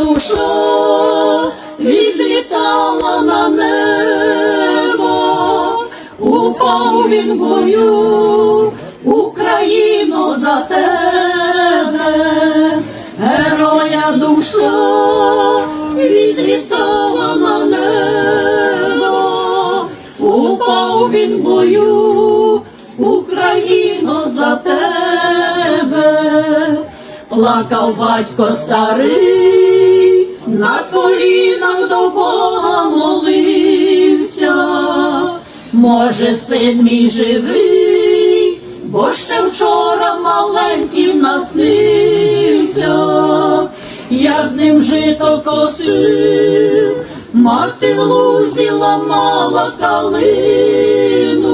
душа відлітала на небо, упав він бою, Україно за тебе, героя душа відлітала на небо, упав він бою, Україно за тебе, плакав батько старий, на колінах до Бога молився, може, син мій живий, бо ще вчора маленьким наснився, я з ним жито косив, мати в лузі ламала калину,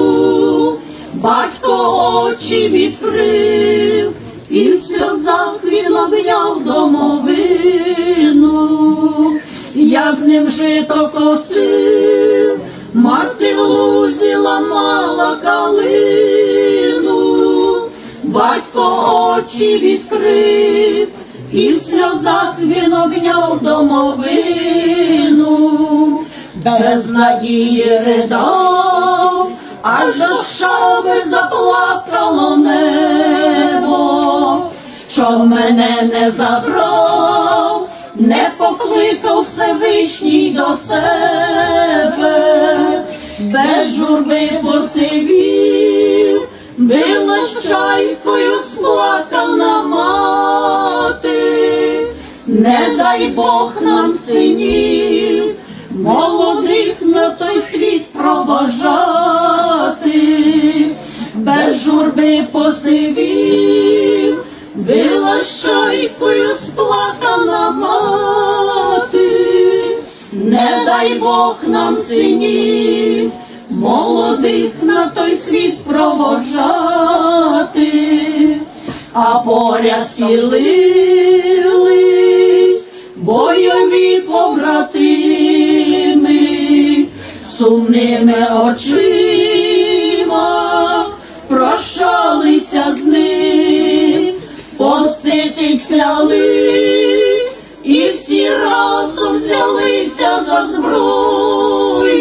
батько очі відкрив, і в сльозах він обняв домовину, я з ним жито косив, мати в лузі ламала калину, батько очі відкрив, і в сльозах він обняв домовину, без надії ридав, аж до шаби заплакало небо, що мене не забрав, покликав Всевишній до себе, без журби посивів, била чайкою сплакана мати, не дай Бог нам синів, молодих на той світ проважати, без журби посивів, била чайкою сплакана дай Бог нам синів, молодих на той світ проводжати, а поряд схилились бойові побратими, сумними очима прощалися з ним, поститись клялись, і всі разом взявся за зброю,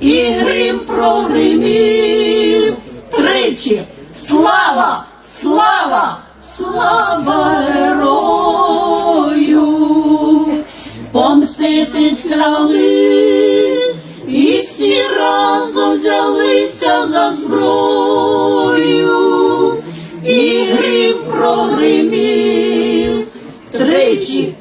і грим прогримів. Тричі слава, слава, слава герою, помститись клялись, і всі разом взялися за зброю, і грим прогримів. Тричі